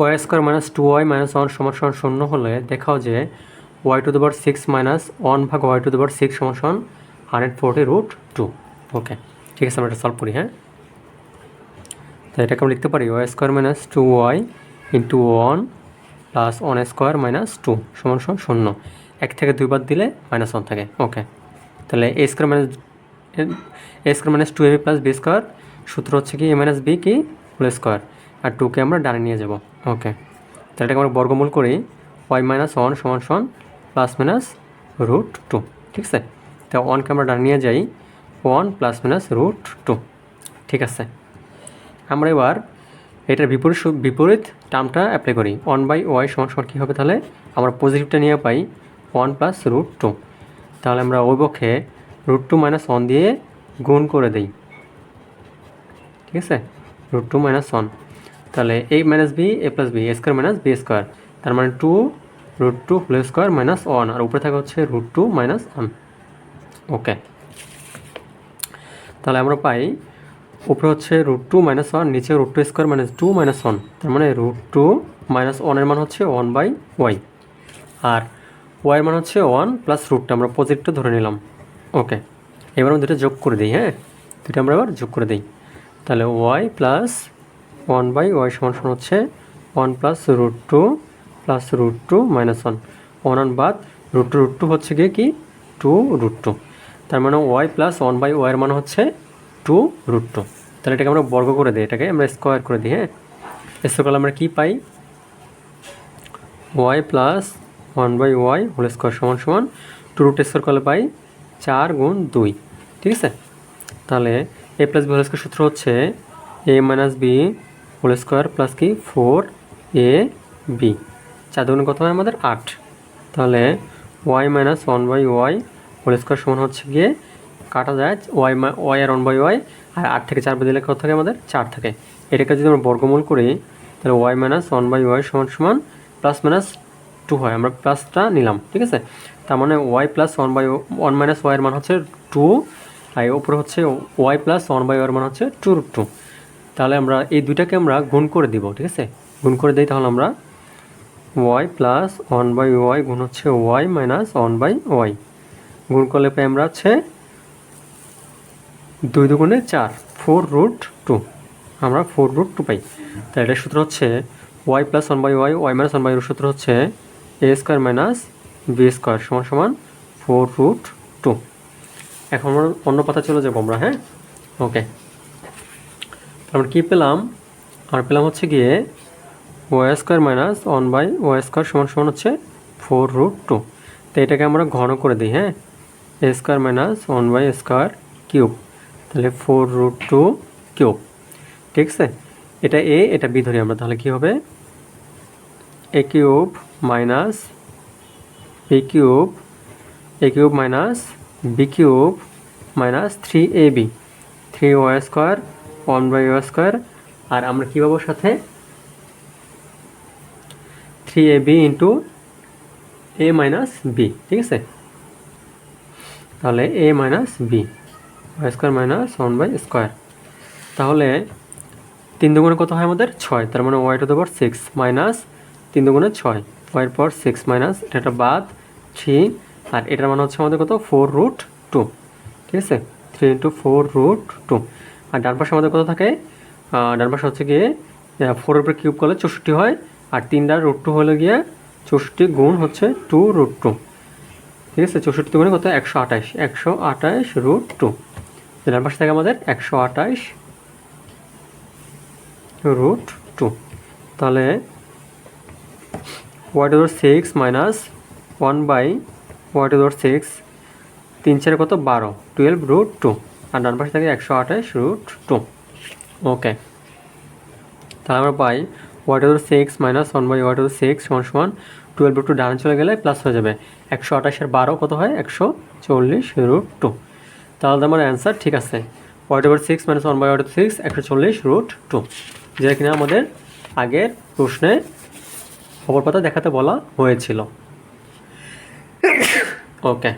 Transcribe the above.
Y square minus two Y minus one সমান সমান শূন্য হলে দেখাও যে Y to the power six minus one ভাগ Y to the power six সমান সমান hundred forty root two okay ঠিক আছে, আমরা এটা সলভ করি হ্যাঁ? তো এটাকে আমরা লিখতে পারি Y square minus two Y into one plus one square minus two সমান সমান শূন্য। এক থেকে দুইবার দিলে মাইনাস ওয়ান থাকে। ওকে তাহলে A square minus A square minus two A B plus B square সূত্র হচ্ছে কি এ মাইনাস বি কি হোল স্কোয়ার আর টুকে আমরা ডানে নিয়ে যাব। ওকে তাহলে এটাকে আমরা বর্গমূল করি ওয়াই মাইনাস ওয়ান সমান সমান প্লাস মাইনাস রুট টু ঠিক আছে? তো ওয়ানকে আমরা ডানে নিয়ে যাই one plus minus root two ঠিক আছে? আমরা এবার এটার বিপরীত বিপরীত টার্মটা অ্যাপ্লাই করি। ওয়ান বাই ওয়াই সমান সমান কী হবে তাহলে? আমরা পজিটিভটা নিয়ে পাই ওয়ান প্লাস রুট টু তাহলে আমরা ওই পক্ষে রুট টু মাইনাস ওয়ান দিয়ে গুণ করে দিই। ঠিক আছে? রুট টু মাইনাস ওয়ান তাহলে A minus B A plus B A square minus B square তার মানে two root two plus square minus one আর উপরে থাকা হচ্ছে root two minus one okay তাহলে আমরা পাই, উপরে হচ্ছে রুট টু মাইনাস ওয়ান নিচে root two square minus two minus one তার মানে রুট টু মাইনাস ওয়ানের মান হচ্ছে ওয়ান বাই ওয়াই আর ওয়াইয়ের মান হচ্ছে ওয়ান প্লাস রুটটা আমরা পজিটিভটা ধরে নিলাম। ওকে এবার আমরা দুটো যোগ করে দিই হ্যাঁ? দুটো আমরা এবার যোগ করে দিই। তাহলে Y plus one by Y সমান সমান হচ্ছে one plus root two plus root two minus one one one বাদ রুট টু রুট টু হচ্ছে গিয়ে কি? টু রুট টু তার মানে ওয়াই প্লাস ওয়ান বাই ওয়াইয়ের মান হচ্ছে টু রুট টু তাহলে এটাকে আমরা বর্গ করে দিই, এটাকে আমরা স্কোয়ার করে দিই হ্যাঁ? স্কোয়ার করলে আমরা কী পাই? Y plus one by Y whole square সমান সমান টু রুট স্কোয়ার করলে পাই চার গুণ দুই। ঠিক আছে? তাহলে A plus B whole square সূত্র হচ্ছে A minus B whole square plus কি? Four A B. চার দুগুণ কত হয় আমাদের? আট। তাহলে Y minus one by Y whole square সমান হচ্ছে গিয়ে কাটা যায় ওয়াই ওয়াই আর ওয়ান বাই ওয়াই, আর আট থেকে চার বাদ দিলে কত থাকে আমাদের? চার থাকে। এটাকে যদি আমরা বর্গমূল করি, তাহলে Y minus one by Y সমান সমান প্লাস মাইনাস টু হয়। আমরা প্লাসটা নিলাম, ঠিক আছে? তার মানে Y plus one by one minus ওয়াইয়ের মান হচ্ছে টু, আর উপরে হচ্ছে Y plus one by war মান হচ্ছে টু টু। তাহলে আমরা এই দুইটাকে আমরা গুণ করে দিব, ঠিক আছে? গুণ করে দিই তাহলে আমরা Y plus one by Y গুণ হচ্ছে Y minus one by Y গুণ করলে পাই আমরা হচ্ছে দুই দুগুণে চার ফোর রুট টু আমরা ফোর রুট টু পাই। তাই এটার সূত্র হচ্ছে Y plus one by Y Y minus one by সূত্র হচ্ছে A square minus B square সমান সমান ফোর রুট টু এখন আমরা অন্য পাতা চলে যাব আমরা হ্যাঁ? ওকে আমরা কী পেলাম? আর পেলাম হচ্ছে গিয়ে Y square minus one by Y square সমান সমান হচ্ছে ফোর রুট টু। তো এটাকে আমরা ঘন করে দিই হ্যাঁ? A square minus one by square cube. তাহলে ফোর রুট টু কিউব। ঠিক আছে? এটা এ, এটা বি ধরি আমরা, তাহলে কী হবে? A cube minus B cube, A cube minus B cube minus three A B. Three Y square one by Y square, আর আমরা কী পাবো সাথে? Three A B into A minus B ঠিক আছে? তাহলে A minus B Y square minus one by square তাহলে তিন দুগুণে কত হয় আমাদের? ছয়। তার মানে Y to the six minus তিন দুগুণে ছয়। ওয়াইয়ের পর সিক্স মাইনাস এটা বাদ থ্রি আর এটার মানে হচ্ছে আমাদের কত? ফোর রুট টু ঠিক আছে? Three into four root two আর ডান পাশে আমাদের কত থাকে? ডান পাশে হচ্ছে গিয়ে ফোরের উপরে কিউব করলে চৌষট্টি হয়, আর তিনটা রুট টু হলে গিয়ে চৌষট্টি গুণ হচ্ছে টু রুট টু ঠিক আছে? চৌষট্টি গুণে কত? একশো আঠাশ। একশো আঠাশ রুট টু ডান পাশে থাকে আমাদের একশো আঠাশ রুট টু তাহলে Y to six minus one by Y to six তিন চারে কত? বারো। টুয়েলভ রুট টু আর ডান পাশে থাকে একশো আঠাশ রুট টু ওকে তাহলে আমরা পাই Y to six minus one by Y to six সমান সমান টুয়েলভ টু ডানে চলে গেলে প্লাস হয়ে যাবে। একশো আঠাশের বারো কত হয়? একশো চল্লিশ রুট টু তাহলে আমার অ্যান্সার ঠিক আছে। Y to six minus one by Y to six একশো চল্লিশ রুট টু যেটা কিনা আমাদের আগের প্রশ্নে খবর পাতা দেখাতে বলা হয়েছিল। ওকে